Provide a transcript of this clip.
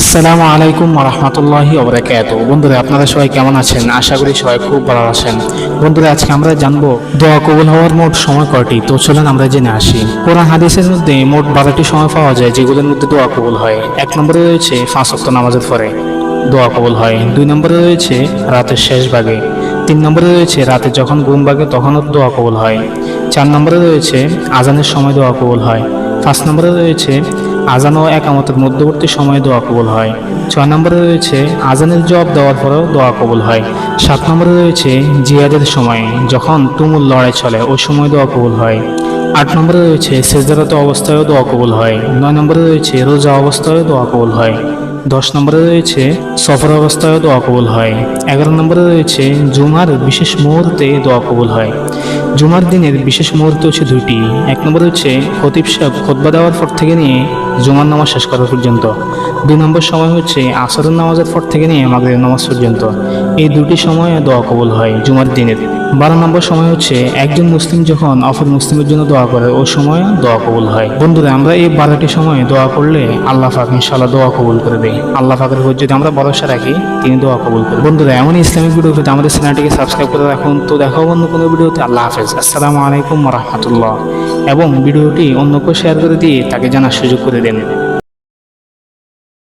আসসালামু আলাইকুম রহমতুল্লাহি ওবরাকাত। বন্ধুরা, আপনারা সবাই কেমন আছেন? আশা করি সবাই খুব ভালো আছেন। বন্ধুরা, আজকে আমরা জানব দোয়া কবুল হওয়ার মোট সময় কয়টি তো চলেন আমরা জেনে আসি। কোরআন হাদিসের মধ্যে মোট বারোটি সময় পাওয়া যায় যেগুলোর মধ্যে দোয়া কবুল হয়। এক নম্বরে রয়েছে পাঁচ অক্ট নামাজের পরে দোয়া কবুল হয়। দুই নম্বরে রয়েছে রাতের শেষ ভাগে। তিন নম্বরে রয়েছে রাতে যখন ঘুম ভাগে তখনও দোয়া কবুল হয়। চার নম্বরে রয়েছে আজানের সময় দোয়া কবুল হয়। পাঁচ নম্বরে রয়েছে আজান ও একামতের মধ্যবর্তী সময়ে দোয়া কবুল হয়। ছয় নম্বরে রয়েছে, আজানের জবাব দেওয়ার পরেও দোয়া কবুল হয়। সাত নম্বরে রয়েছে, জিয়াদের সময়, যখন তুমুল লড়াই চলে, ওই সময় দোয়া কবুল হয়। আট নম্বরে রয়েছে, সেজদারত অবস্থায়ও দোয়া কবুল হয়। নয় নম্বরে রয়েছে, রোজা অবস্থায়ও দোয়া কবুল হয়। দশ নম্বরে রয়েছে, সফর অবস্থায়ও দোয়া কবুল হয়। এগারো নম্বরে রয়েছে, জুমার বিশেষ মুহূর্তে দোয়া কবুল হয়। জুমার দিনের বিশেষ মুহূর্ত হচ্ছে দুইটি। এক নম্বর হচ্ছে, খতিব সাহেব খোদবা দেওয়ার পর থেকে নিয়ে জুমার নামাজ শেষ করা পর্যন্ত। দুই নম্বর সময় হচ্ছে, আসরের নামাজের পর থেকে নিয়ে মাগরিবের নামাজ পর্যন্ত। এই দুটি সময়ে দোয়া কবুল হয় জুমার দিনের। বারো নম্বর সময় হচ্ছে, একজন মুসলিম যখন অপর মুসলিমের জন্য দোয়া করে ওই সময় দোয়া কবুল হয়। বন্ধুরা, আমরা এই বারোটি সময়ে দোয়া করলে আল্লাহ পাক ইনশাল্লাহ দোয়া কবুল করে দেয় আল্লাহ ফাকরের উপর যদি আমরা ভরসা রাখি, তিনি দোয়া কবুল করি বন্ধুরা এমন ইসলামিক ভিডিও পেতে আমাদের চ্যানেলটিকে সাবস্ক্রাইব করে রাখুন, তো দেখো অন্য কোনো ভিডিওতে আল্লাহ হাফেজ। আসসালামু আলাইকুম রহমতুল্লাহ। এবং ভিডিওটি অন্যকে শেয়ার করে দিয়ে তাকে জানার সুযোগ করে দেন।